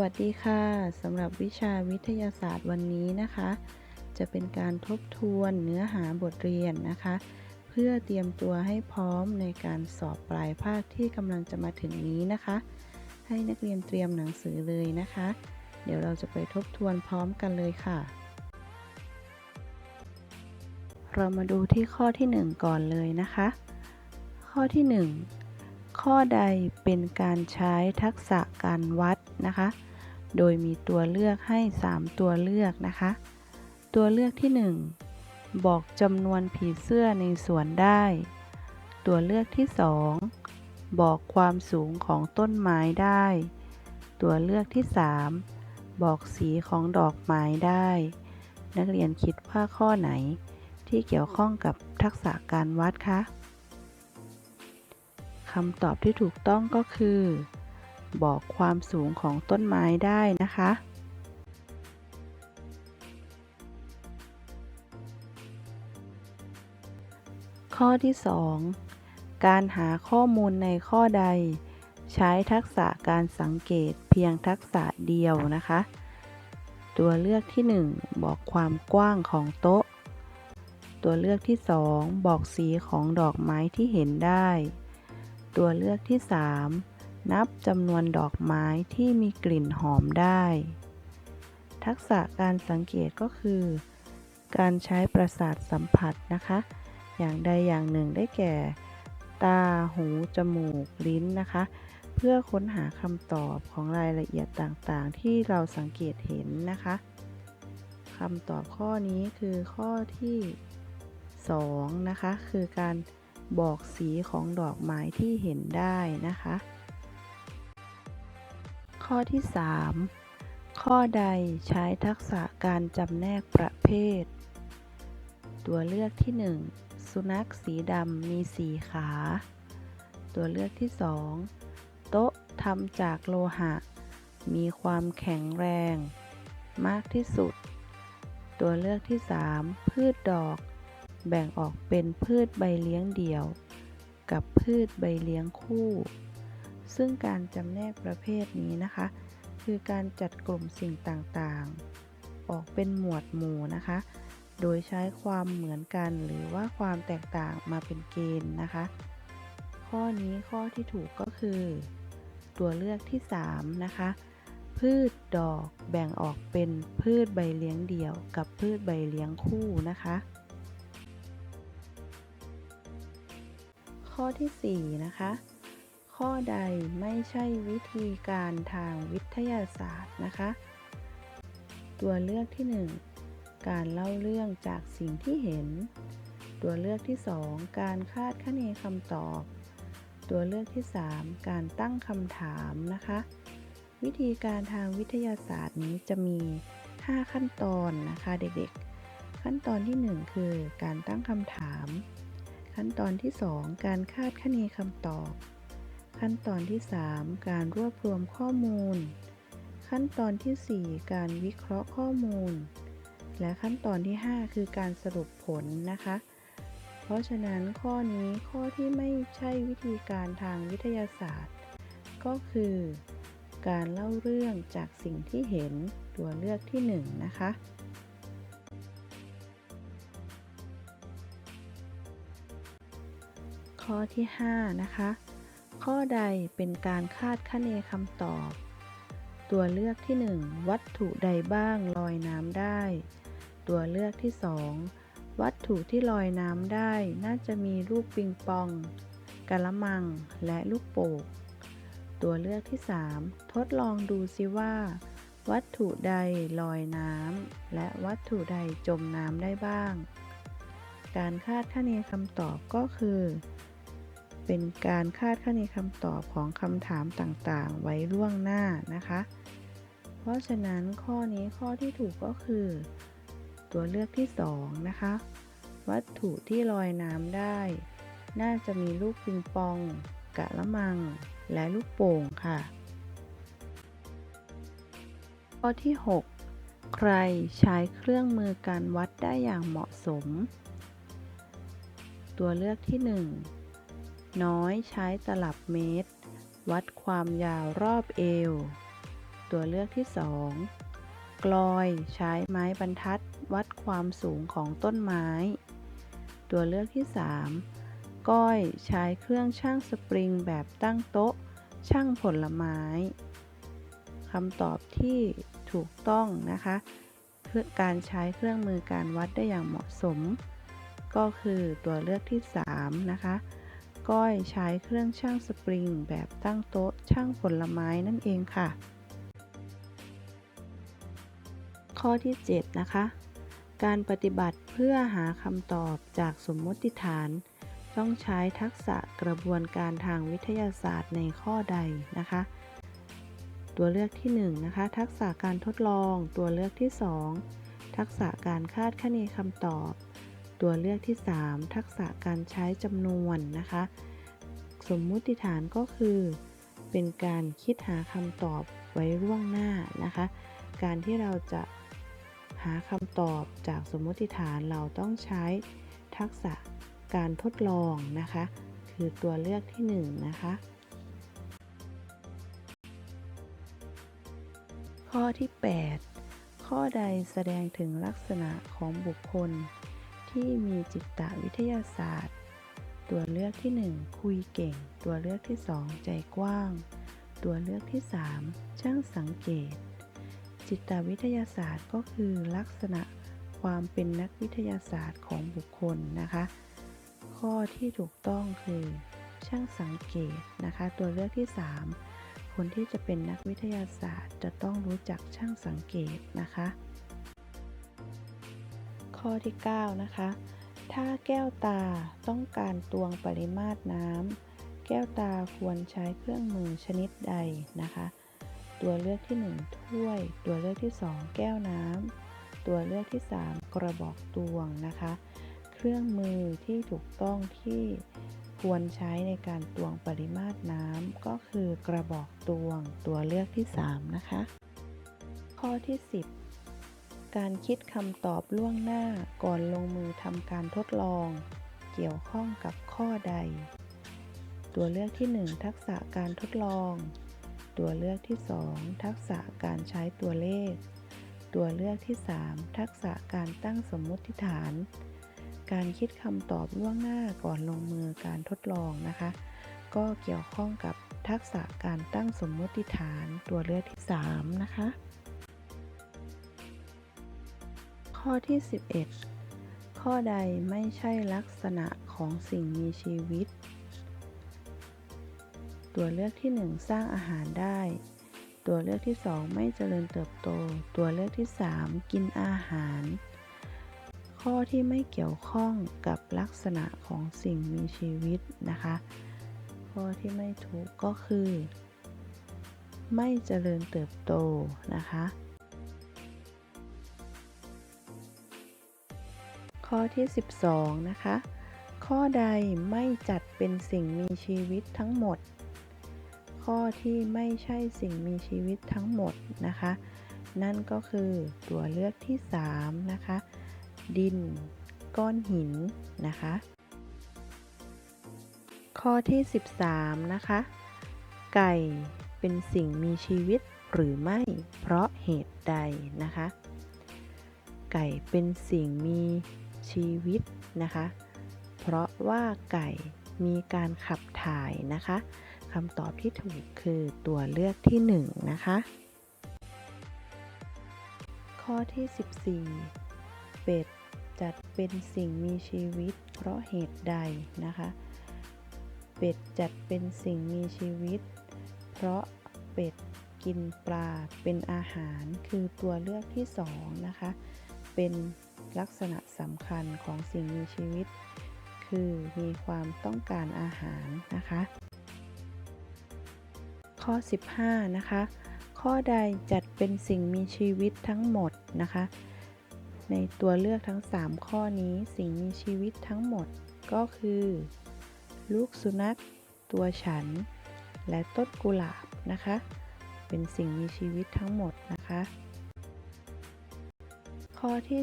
วัสดีค่ะสำหรับวิชาวิทยาศาสตร์วันนี้นะคะ จะเป็นการทบทวนเนื้อหาบทเรียนนะคะ เพื่อเตรียมตัวให้พร้อมในการสอบปลายภาคที่กำลังจะมาถึงนี้นะคะ ให้นักเรียนเตรียมหนังสือเลยนะคะ เดี๋ยวเราจะไปทบทวนพร้อมกันเลยค่ะ เรามาดูที่ข้อที่ 1 ก่อนเลยนะคะ ข้อที่ 1 ข้อใดเป็นการใช้ทักษะการวัดนะคะ โดยมีตัวเลือกให้ 3 ตัวเลือกนะคะ ตัวเลือกที่ 1 บอกจำนวนผีเสื้อในสวนได้ ตัวเลือกที่ 2 บอกความสูงของต้นไม้ได้ ตัวเลือกที่ 3 บอกสีของดอกไม้ได้ นักเรียนคิดว่าข้อไหนที่เกี่ยวข้องกับทักษะการวัดคะ คำตอบที่ถูกต้องก็คือ บอกความสูงของต้นไม้ได้นะคะ ข้อที่ 2 การหาข้อมูลในข้อใด ใช้ทักษะการสังเกตเพียงทักษะเดียวนะคะ ตัวเลือกที่ 1 บอกความกว้างของโต๊ะ ตัวเลือกที่ 2 บอกสีของดอกไม้ที่เห็นได้ ตัวเลือกที่ 3 นับจำนวนดอกไม้ที่มีกลิ่นหอมได้ ทักษะการสังเกตก็คือ การใช้ประสาทสัมผัสนะคะ อย่างใดอย่างหนึ่งได้แก่ ตา หู จมูก ลิ้นนะคะ เพื่อค้นหาคำตอบของรายละเอียดต่างๆ ที่เราสังเกตเห็นนะคะคำตอบข้อนี้คือข้อที่ 2 นะคะ คือการ บอกสีของดอกไม้ที่เห็นได้นะคะ ข้อที่ 3 ข้อใดใช้ทักษะการจำแนกประเภท ตัวเลือกที่ 1 สุนัขสีดำมีสีขา ตัวเลือกที่ 2 โต๊ะทำจากโลหะ มีความแข็งแรง มากที่สุด ตัวเลือกที่ 3 พืชดอก แบ่งออกเป็นพืชใบเลี้ยงเดี่ยว กับพืชใบเลี้ยงคู่ ซึ่งการจำแนกประเภทนี้นะคะ คือการจัดกลุ่มสิ่งต่างๆ ออกเป็นหมวดหมู่นะคะ โดยใช้ความเหมือนกันหรือว่าความแตกต่างมาเป็นเกณฑ์นะคะ ข้อนี้ข้อที่ถูกก็คือ ตัวเลือกที่ 3 นะคะพืชดอกแบ่งออกเป็นพืชใบเลี้ยงเดี่ยว กับพืชใบเลี้ยงคู่นะคะ ข้อที่ 4 นะคะ ข้อใดไม่ใช่วิธีการทางวิทยาศาสตร์นะคะ ตัวเลือกที่ 1 การเล่าเรื่องจากสิ่งที่เห็น ตัวเลือกที่ 2 การคาดคะเนคำตอบ ตัวเลือกที่ 3 การตั้งคำถามนะคะ วิธีการทางวิทยาศาสตร์นี้จะมี 5 ขั้นตอนนะคะเด็กๆ ขั้นตอนที่ 1 คือการตั้งคำถาม ขั้นตอนที่ 2 การคาดคะเนคำตอบ ขั้นตอนที่ 3 การรวบรวมข้อมูล ขั้นตอนที่ 4 การวิเคราะห์ข้อมูล และขั้นตอนที่ 5 คือการสรุปผลนะคะ เพราะฉะนั้นข้อนี้ข้อที่ไม่ใช่วิธีการทางวิทยาศาสตร์ ก็คือ การเล่าเรื่องจากสิ่งที่เห็นตัวเลือกที่ 1 นะคะ ข้อที่ 5 นะคะ ข้อใดเป็นการคาดคะเนคำตอบ ตัวเลือกที่ 1 วัตถุใดบ้างลอยน้ำได้ ตัวเลือกที่ 2 วัตถุที่ลอยน้ำได้ น่าจะมีลูกปิงปองกะละมังและลูกโป่งตัวเลือกที่ 3 ทดลองดูซิว่า วัตถุใดลอยน้ำและวัตถุใดจมน้ำได้บ้าง การคาดคะเนคำตอบก็คือ เป็นการคาดคะเนคำตอบของคำถามต่างๆ ไว้ล่วงหน้านะคะ เพราะฉะนั้นข้อนี้ข้อที่ถูกก็คือ ตัวเลือกที่ 2 นะคะ วัตถุที่ลอยน้ำได้ น่าจะมีลูกปิงปอง กะละมัง และลูกโป่งค่ะ ข้อที่ 6 ใครใช้เครื่องมือการวัดได้อย่างเหมาะสม ตัวเลือกที่ 1 น้อยใช้ตลับเมตร วัดความยาวรอบเอว ตัวเลือกที่ 2 กลอยใช้ไม้บรรทัด วัดความสูงของต้นไม้ ตัวเลือกที่ 3 ก้อยใช้เครื่องช่างสปริงแบบตั้งโต๊ะ ช่างผลไม้คำตอบที่ถูกต้องนะคะเพื่อการใช้เครื่องมือการวัดได้อย่างเหมาะสม ก็คือตัวเลือกที่ 3 นะคะ ก้อยใช้เครื่องช่างสปริง แบบตั้งโต๊ะช่างผลไม้นั่นเองค่ะ ข้อที่ 7 นะคะ การปฏิบัติเพื่อหาคำตอบจากสมมติฐาน ต้องใช้ทักษะกระบวนการทางวิทยาศาสตร์ในข้อใดนะคะ ตัวเลือกที่ 1 นะคะ ทักษะการทดลอง ตัวเลือกที่ 2 ทักษะการคาดคะเนคำตอบ ตัวเลือกที่ 3 ทักษะการใช้จำนวนนะคะ สมมุติฐานก็คือ เป็นการคิดหาคำตอบไว้ล่วงหน้านะคะ การที่เราจะหาคำตอบจากสมมติฐานเราต้องใช้ทักษะการทดลองนะคะ คือตัวเลือกที่1นะคะ ข้อที่ 8 ข้อใดแสดงถึงลักษณะของบุคคล ที่มีจิตวิทยาศาสตร์ ตัวเลือกที่ 1 คุยเก่ง ตัวเลือกที่ 2 ใจกว้าง ตัวเลือกที่ 3 ช่างสังเกต จิตวิทยาศาสตร์ก็คือลักษณะความเป็นนักวิทยาศาสตร์ของบุคคลนะคะ ข้อที่ถูกต้องคือ ช่างสังเกตนะคะ ตัวเลือกที่ 3 คนที่จะเป็นนักวิทยาศาสตร์จะต้องรู้จักช่างสังเกตนะคะ ข้อที่ 9 นะคะ ถ้าแก้วตาต้องการตวงปริมาตรน้ำแก้วตาควรใช้เครื่องมือชนิดใดนะคะ ตัวเลือกที่ 1 ถ้วย ตัวเลือกที่ 2 แก้วน้ำตัวเลือกที่ 3 กระบอกตวงนะคะ เครื่องมือที่ถูกต้องที่ควรใช้ในการตวงปริมาตรน้ำก็คือกระบอกตวงตัวเลือกที่ 3 นะคะ ข้อที่ 10 การคิดคำตอบล่วงหน้าก่อนลงมือทำการทดลอง เกี่ยวข้องกับข้อใด ตัวเลือกที่ 1 ทักษะการทดลอง ตัวเลือกที่ 2 ทักษะการใช้ตัวเลข ตัวเลือกที่ 3 ทักษะการตั้งสมมุติฐาน การคิดคำตอบล่วงหน้าก่อนลงมือการทดลองนะคะ ก็เกี่ยวข้องกับทักษะการตั้งสมมุติฐาน ตัวเลือกที่ 3 นะคะ ข้อที่ 11 ข้อใดไม่ใช่ลักษณะของสิ่งมีชีวิต ตัวเลือกที่ 1 สร้างอาหารได้ ตัวเลือกที่ 2 ไม่เจริญเติบโต ตัวเลือกที่ 3 กินอาหาร ข้อที่ไม่เกี่ยวข้องกับลักษณะของสิ่งมีชีวิตนะคะ ข้อที่ไม่ถูกก็คือ ไม่เจริญเติบโตนะคะ ข้อที่ 12 นะคะ ข้อใดไม่จัดเป็นสิ่งมีชีวิตทั้งหมด ข้อที่ไม่ใช่สิ่งมีชีวิตทั้งหมดนะคะ นั่นก็คือตัวเลือกที่ 3 นะคะ ดิน ก้อนหินนะคะ ข้อที่ 13 นะคะ ไก่เป็นสิ่งมีชีวิตหรือไม่เพราะเหตุใดนะคะ ไก่เป็นสิ่งมี ชีวิตนะคะ เพราะว่าไก่มีการขับถ่ายนะคะคำตอบที่ถูกคือตัวเลือกที่ 1 นะคะ ข้อที่ 14 เป็ดจัดเป็นสิ่งมีชีวิต เพราะเหตุใดนะคะ เป็ดจัดเป็นสิ่งมีชีวิต เพราะเป็ดกินปลาเป็นอาหารคือตัวเลือกที่ 2 นะคะ เป็น ลักษณะสำคัญของสิ่งมีชีวิต คือมีความต้องการอาหารนะคะ ข้อ 15 นะคะ ข้อใดจัดเป็นสิ่งมีชีวิตทั้งหมดนะคะ ในตัวเลือกทั้ง 3 ข้อนี้สิ่งมีชีวิตทั้งหมดก็คือ ลูกสุนัข ตัวฉัน และต้นกุหลาบนะคะ เป็นสิ่งมีชีวิตทั้งหมดนะคะ ข้อที่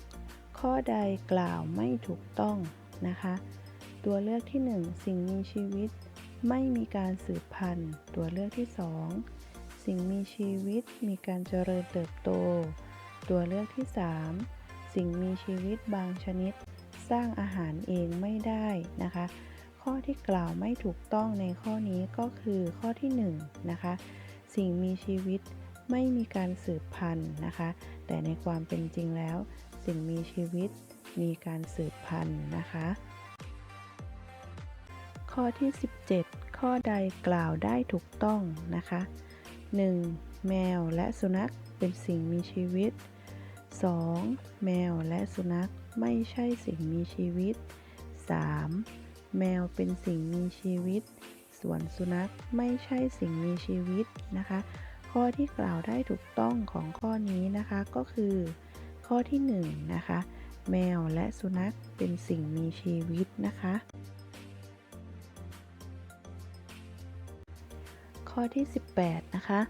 16 ข้อใดกล่าวไม่ถูกต้องนะคะ ตัวเลือกที่ 1 สิ่งมีชีวิต ไม่มีการสืบพันธุ์ ตัวเลือกที่ 2 สิ่งมีชีวิตมีการเจริญเติบโต ตัวเลือกที่ 3 สิ่งมีชีวิตบางชนิด สร้างอาหารเองไม่ได้นะคะ ข้อที่กล่าวไม่ถูกต้องในข้อนี้ก็คือข้อที่1นะคะสิ่งมีชีวิต ไม่มีการสืบพันธุ์นะคะ แต่ในความเป็นจริงแล้ว สิ่งมีชีวิตมีการสืบพันธุ์นะคะ ข้อที่ 17 ข้อใดกล่าวได้ถูกต้องนะคะ 1. แมวและสุนัขเป็นสิ่งมีชีวิต 2. แมวและสุนัขไม่ใช่สิ่งมีชีวิต 3. แมวเป็นสิ่งมีชีวิต ส่วนสุนัขไม่ใช่สิ่งมีชีวิตนะคะ ข้อที่กล่าวได้ถูกต้องของข้อนี้นะคะก็คือ ข้อที่1นะคะแมวและสุนัขเป็นสิ่งมีชีวิตนะคะ ข้อที่ 18 นะคะ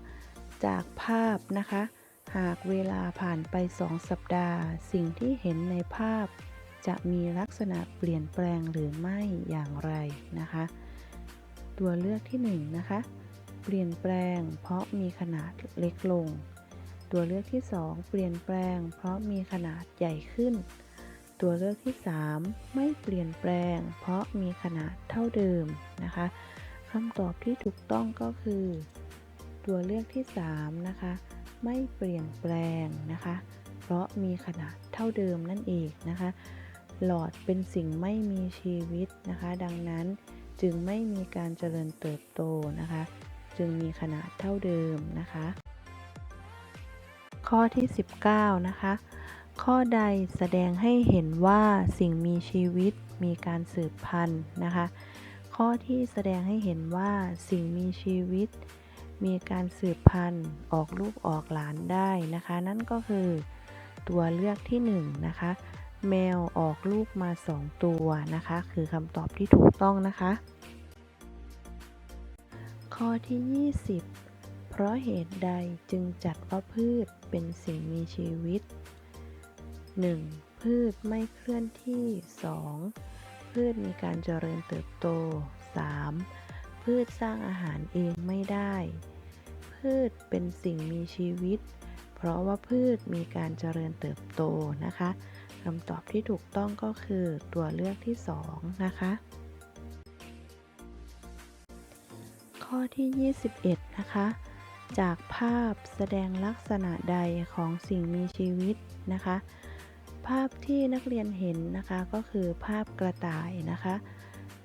จากภาพนะคะ หากเวลาผ่านไป 2 สัปดาห์ สิ่งที่เห็นในภาพ จะมีลักษณะเปลี่ยนแปลงหรือไม่อย่างไรนะคะ ตัวเลือกที่ 1 นะคะ เปลี่ยนแปลง เพราะมีขนาดเล็กลง ตัวเลือกที่ 2 เปลี่ยนแปลง เพราะมีขนาดใหญ่ขึ้น ตัวเลือกที่ 3 ไม่เปลี่ยนแปลง เพราะมีขนาดเท่าเดิมนะคะคำตอบที่ถูกต้องก็คือ ตัวเลือกที่ 3 นะคะ ไม่เปลี่ยนแปลงนะคะ เพราะมีขนาดเท่าเดิมนั่นเองนะคะ หลอดเป็นสิ่งไม่มีชีวิตนะคะ ดังนั้นจึงไม่มีการเจริญเติบโตนะคะ จึงมีขนาดเท่าเดิมนะคะ ข้อที่ 19 นะคะ ข้อใดแสดงให้เห็นว่าสิ่งมีชีวิตมีการสืบพันธุ์นะคะ ข้อที่แสดงให้เห็นว่าสิ่งมีชีวิต มีการสืบพันธุ์ออกลูกออกหลานได้นะคะ นั่นก็คือตัวเลือกที่1นงนะคะแมวออกลูกมา 2 ตัวนะคะ คือคำตอบที่ถูกต้องนะคะ ข้อที่ 20 เพราะเหตุใดจึงจัดว่าพืชเป็นสิ่งมีชีวิต 1. พืชไม่เคลื่อนที่ 2. พืชมีการเจริญเติบโต 3. พืชสร้างอาหารเองไม่ได้ พืชเป็นสิ่งมีชีวิต เพราะว่าพืชมีการเจริญเติบโตนะคะคำตอบที่ถูกต้องก็คือตัวเลือกที่ 2 นะคะ ข้อที่ 21 นะคะ จากภาพแสดงลักษณะใดของสิ่งมีชีวิตนะคะ ภาพที่นักเรียนเห็นนะคะก็คือภาพกระต่ายนะคะ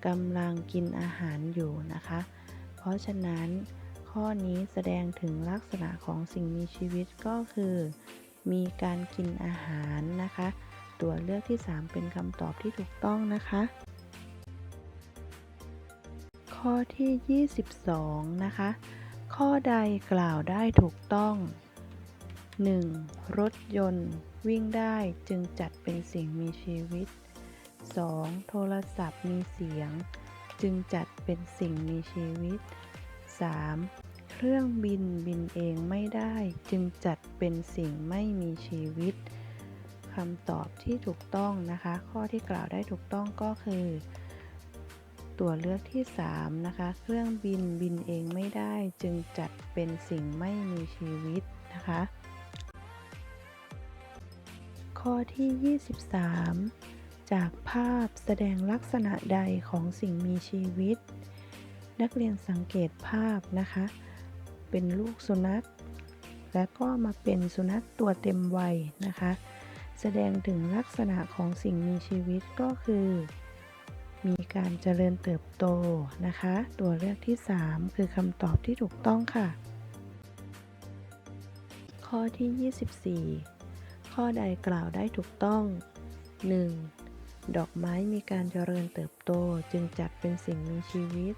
กำลังกินอาหารอยู่นะคะ เพราะฉะนั้นข้อนี้แสดงถึงลักษณะของสิ่งมีชีวิตก็คือ มีการกินอาหารนะคะ ตัวเลือกที่ 3 เป็นคำตอบที่ถูกต้องนะคะ ข้อที่ 22 นะคะ ข้อใดกล่าวได้ถูกต้อง 1. รถยนต์วิ่งได้จึงจัดเป็นสิ่งมีชีวิต 2. โทรศัพท์มีเสียง จึงจัดเป็นสิ่งมีชีวิต 3. เครื่องบินบินเองไม่ได้จึงจัดเป็นสิ่งไม่มีชีวิตคำตอบที่ถูกต้องนะคะ ข้อที่กล่าวได้ถูกต้องก็คือ ตัวเลือกที่ 3 นะคะ เครื่องบินบินเองไม่ได้จึงจัดเป็นสิ่งไม่มีชีวิตนะคะ ข้อที่ 23 จากภาพแสดงลักษณะใดของสิ่งมีชีวิต นักเรียนสังเกตภาพนะคะ เป็นลูกสุนัข และก็มาเป็นสุนัขตัวเต็มวัยนะคะ แสดงถึงลักษณะของสิ่งมีชีวิตก็คือ มีการเจริญเติบโตนะคะ ตัวเลือกที่ 3 คือคำตอบที่ถูกต้องค่ะ ข้อที่ 24 ข้อใดกล่าวได้ถูกต้อง 1. ดอกไม้มีการเจริญเติบโตจึงจัดเป็นสิ่งมีชีวิต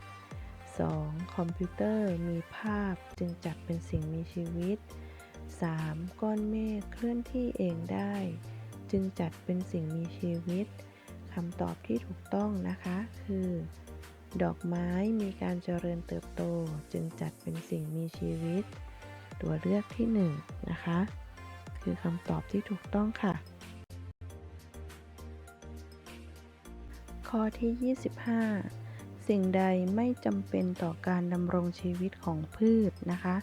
2. คอมพิวเตอร์มีภาพจึงจัดเป็นสิ่งมีชีวิต 3. ก้อนเมฆเคลื่อนที่เองได้ จึงจัดเป็นสิ่งมีชีวิต คำตอบที่ถูกต้องนะคะ คือ ดอกไม้มีการเจริญเติบโตจึงจัดเป็นสิ่งมีชีวิต ตัวเลือกที่1นนะคะ คือคำตอบที่ถูกต้องค่ะ ข้อที่ 25 สิ่งใดไม่จำเป็นต่อการดำรงชีวิตของพืชนะคะ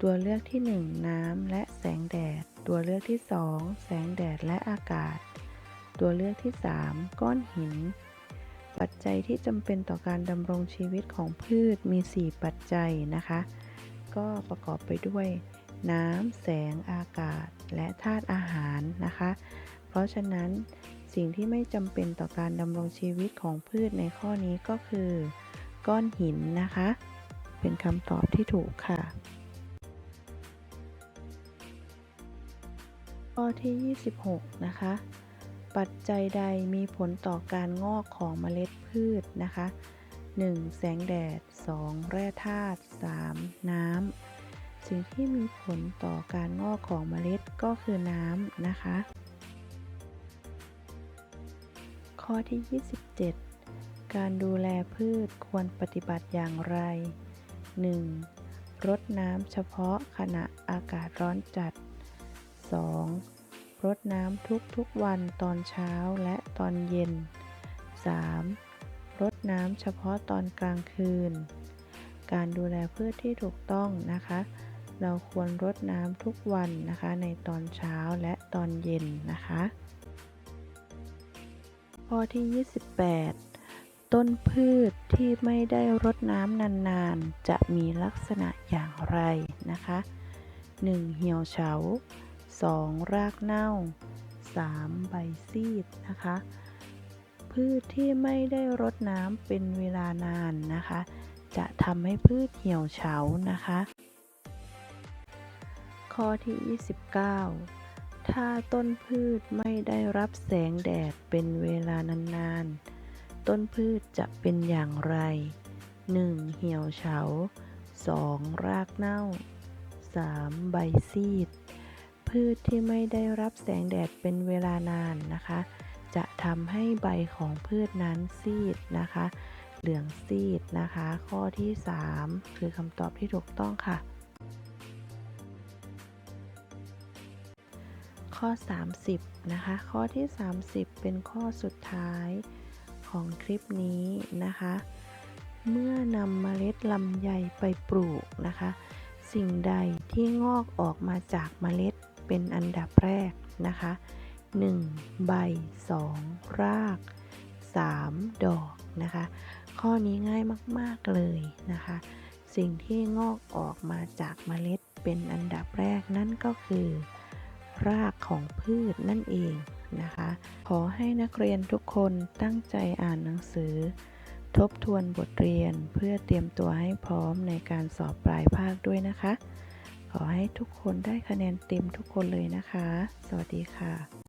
ตัวเลือกที่ 1 น้ำและแสงแดด ตัวเลือกที่ 2 แสงแดดและอากาศ ตัวเลือกที่ 3 ก้อนหิน ปัจจัยที่จำเป็นต่อการดำรงชีวิตของพืชมี 4 ปัจจัยนะคะ ก็ประกอบไปด้วย น้ำแสงอากาศ และธาตุอาหารนะคะ เพราะฉะนั้นสิ่งที่ไม่จำเป็นต่อการดำรงชีวิตของพืชในข้อนี้ก็คือ ก้อนหินนะคะ เป็นคำตอบที่ถูกค่ะ ข้อที่ 26 นะคะ ปัจจัยใดมีผลต่อการงอกของเมล็ดพืชนะคะ 1. แสงแดด 2. แร่ธาตุ 3. น้ำ สิ่งที่มีผลต่อการงอกของเมล็ดก็คือน้ำนะคะ ข้อที่ 27 การดูแลพืชควรปฏิบัติอย่างไร 1. รดน้ำเฉพาะขณะอากาศร้อนจัด 2. รดน้ำทุกๆวันตอนเช้าและตอนเย็น 3. รดน้ำเฉพาะตอนกลางคืน การดูแลพืชที่ถูกต้องนะคะ เราควรรดน้ำทุกวันนะคะในตอนเช้าและตอนเย็นนะคะ ข้อที่ 28ต้นพืชที่ไม่ได้รดน้ำนานๆ จะมีลักษณะอย่างไรนะคะ 1. เหี่ยวเฉา 2. รากเน่า 3. ใบซีดนะคะ พืชที่ไม่ได้รดน้ำเป็นเวลานานนะคะ จะทำให้พืชเหี่ยวเฉานะคะ ข้อที่ 29 ถ้าต้นพืชไม่ได้รับแสงแดดเป็นเวลานานๆ ต้นพืชจะเป็นอย่างไร 1. เหี่ยวเฉา 2. รากเน่า 3. ใบซีด พืชที่ไม่ได้รับแสงแดดเป็นเวลานานนะคะ จะทำให้ใบของพืชนั้นซีดนะคะ เหลืองซีดนะคะ ข้อที่ 3 คือคำตอบที่ถูกต้องค่ะ ข้อ 30 นะคะ ข้อที่ 30 เป็นข้อสุดท้ายของคลิปนี้นะคะ เมื่อนำเมล็ดลำไยไปปลูกนะคะ สิ่งใดที่งอกออกมาจากเมล็ด เป็นอันดับแรกนะคะ 1. ใบ 2. ราก 3. ดอกนะคะ ข้อนี้ง่ายมากๆเลยนะคะ สิ่งที่งอกออกมาจากเมล็ดเป็นอันดับแรกนั่นก็คือ รากของพืชนั่นเองนะคะ ขอให้นักเรียนทุกคนตั้งใจอ่านหนังสือ ทบทวนบทเรียนเพื่อเตรียมตัวให้พร้อมในการสอบปลายภาคด้วยนะคะ ขอให้ทุกคนได้คะแนนเต็มทุกคนเลยนะคะ สวัสดีค่ะ